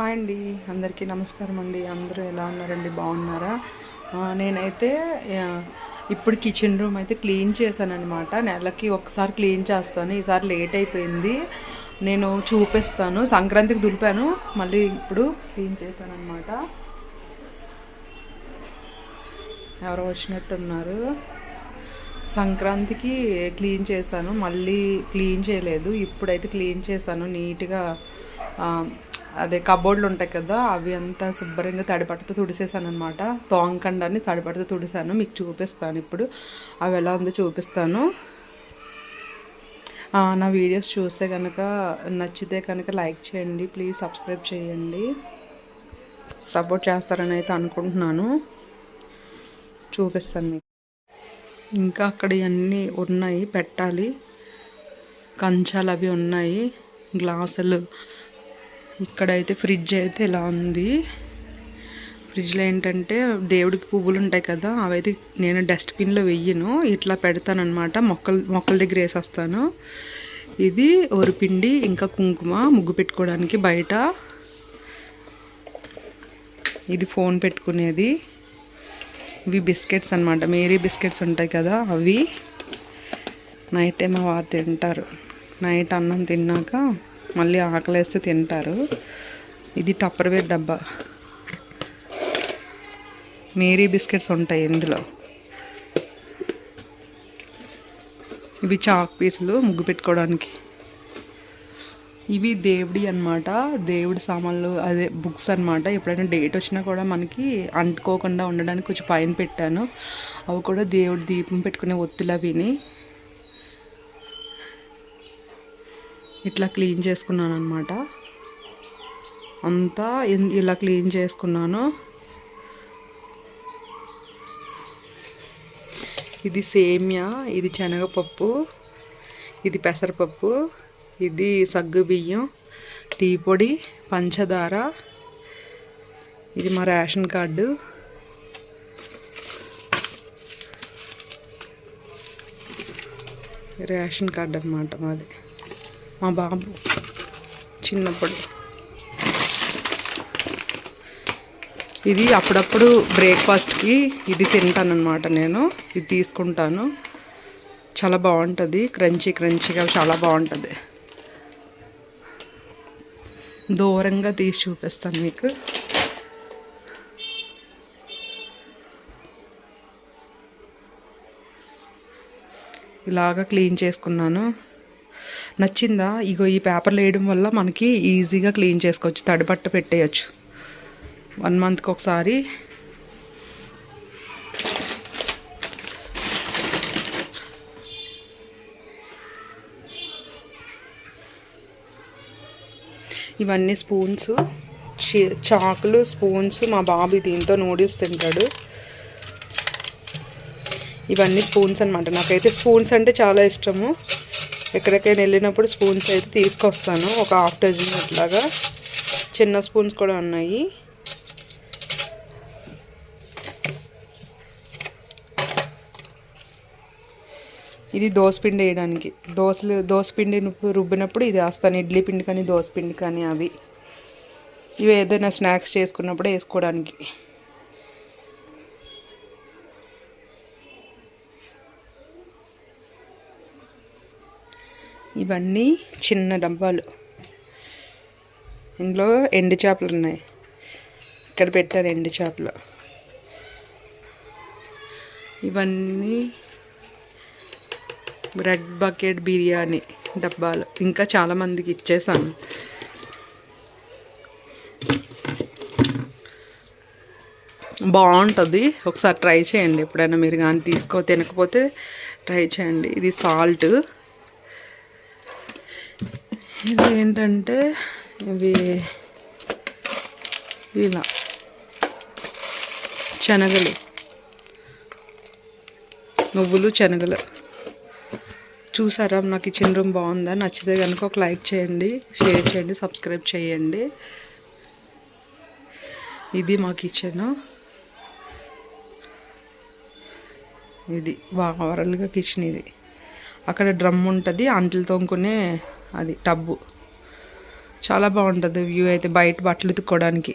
Hi అండి అందరికీ నమస్కారం అండి. అందరూ ఎలా ఉన్నారండి? బాగున్నారా? నేనైతే ఇప్పుడు కిచెన్ రూమ్ అయితే క్లీన్ చేశాను నెలకి ఒకసారి క్లీన్ చేస్తాను ఈసారి లేట్ అయిపోయింది. నేను చూపిస్తాను. సంక్రాంతికి దులిపాను మళ్ళీ ఇప్పుడు క్లీన్ చేశాను ఎవరో వచ్చినట్టున్నారు. సంక్రాంతికి క్లీన్ చేశాను మళ్ళీ క్లీన్ చేయలేదు. ఇప్పుడైతే క్లీన్ చేశాను నీట్గా అదే కబోర్డ్లు ఉంటాయి కదా అవి అంతా శుభ్రంగా తడిపడితే తుడిసేసాను అనమాట తోంకండాన్ని తడిపడితే తుడిసాను మీకు చూపిస్తాను ఇప్పుడు. అవి ఎలా ఉందో చూపిస్తాను. నా వీడియోస్ చూస్తే కనుక నచ్చితే కనుక లైక్ చేయండి ప్లీజ్ సబ్స్క్రైబ్ చేయండి. సపోర్ట్ చేస్తారని అయితే అనుకుంటున్నాను. చూపిస్తాను మీకు. ఇంకా అక్కడ ఇవన్నీ ఉన్నాయి పెట్టాలి. కంచాలు అవి ఉన్నాయి గ్లాసులు. ఇక్కడైతే ఫ్రిడ్జ్ అయితే ఇలా ఉంది? ఫ్రిడ్జ్లో ఏంటంటే దేవుడికి పువ్వులు ఉంటాయి కదా అవైతే నేను డస్ట్బిన్లో వెయ్యను. ఇట్లా పెడతానమాట మొక్కలు మొక్కల దగ్గర వేసేస్తాను. ఇది ఒరిపిండి ఇంకా కుంకుమ ముగ్గు పెట్టుకోవడానికి బయట. ఇది ఫోన్ పెట్టుకునేది. ఇవి బిస్కెట్స్ అనమాట మేరీ బిస్కెట్స్ ఉంటాయి కదా అవి. నైట్ టైం వారు తింటారు. నైట్ అన్నం తిన్నాక మళ్ళీ ఆకలేస్తే తింటారు. ఇది టప్పర్వేర్ డబ్బా. మేరీ బిస్కెట్స్ ఉంటాయి ఇందులో. ఇవి చాక్ పీసులు ముగ్గు పెట్టుకోవడానికి. ఇవి దేవుడి అనమాట దేవుడి సామాన్లు అదే బుక్స్ అన్నమాట. ఎప్పుడైనా డేట్ వచ్చినా కూడా మనకి అంటుకోకుండా ఉండడానికి కొంచెం పైన పెట్టాను. అవి కూడా దేవుడి దీపం పెట్టుకునే ఒత్తులు అవిని ఇట్లా క్లీన్ చేసుకున్నాను అనమాట అంతా ఇలా క్లీన్ చేసుకున్నాను. ఇది సేమ్యా ఇది శనగపప్పు ఇది పెసరపప్పు ఇది సగ్గు బియ్యం టీ పొడి పంచదార ఇది మా రేషన్ కార్డు. రేషన్ కార్డు అనమాట మాది. మా బాబు చిన్నప్పుడు. ఇది అప్పుడప్పుడు బ్రేక్ఫాస్ట్కి ఇది తింటానమాట నేను. ఇది తీసుకుంటాను. చాలా బాగుంటుంది. క్రంచీ క్రంచీగా చాలా బాగుంటుంది. దూరంగా తీసి చూపిస్తాను మీకు. ఇలాగా క్లీన్ చేసుకున్నాను. నచ్చిందా? ఇగో ఈ పేపర్లు వేయడం వల్ల మనకి ఈజీగా క్లీన్ చేసుకోవచ్చు. తడిబట్ట పెట్టేయచ్చు. వన్ మంత్కి ఒకసారి. ఇవన్నీ స్పూన్స్. చాకులు స్పూన్స్. మా బాబు దీంతో నూడిల్స్ తింటాడు. ఇవన్నీ స్పూన్స్ అనమాట నాకైతే స్పూన్స్ అంటే చాలా ఇష్టము. ఎక్కడికైనా వెళ్ళినప్పుడు స్పూన్స్ అయితే తీసుకొస్తాను. ఒక హాఫ్ డజన్ అట్లాగా. చిన్న స్పూన్స్ కూడా ఉన్నాయి. ఇది దోసపిండి వేయడానికి. దోశలు దోసపిండి రుబ్బినప్పుడు ఇది వేస్తాను. ఇడ్లీ పిండి కానీ దోసపిండి కానీ అవి. ఇవి ఏదైనా స్నాక్స్ చేసుకున్నప్పుడు వేసుకోవడానికి. ఇవన్నీ చిన్న డబ్బాలు. ఇందులో ఎండు చేపలు ఉన్నాయి. ఇక్కడ పెట్టారు ఎండు చేపలు. ఇవన్నీ బ్రెడ్ బకెట్ బిర్యానీ డబ్బాలు. ఇంకా చాలామందికి ఇచ్చేసాను. బాగుంటుంది. ఒకసారి ట్రై చేయండి. ఎప్పుడైనా మీరు కానీ తీసుకో తినకపోతే ట్రై చేయండి. ఇది సాల్ట్. ఇది ఏంటంటే ఇవి ఇలా శనగలు. నువ్వులు శనగలు. చూసారా? నా కిచెన్ రూమ్ బాగుందా? నచ్చితే కనుక ఒక లైక్ చేయండి షేర్ చేయండి సబ్స్క్రైబ్ చేయండి. ఇది మా కిచెన్ ఇది ఓవరాల్గా కిచెన్ ఇది. అక్కడ డ్రమ్ ఉంటుంది అంట్లు తోముకునే అది టబ్బు. చాలా బాగుంటుంది వ్యూ అయితే బయట బట్టలు ఉతుక్కోవడానికి.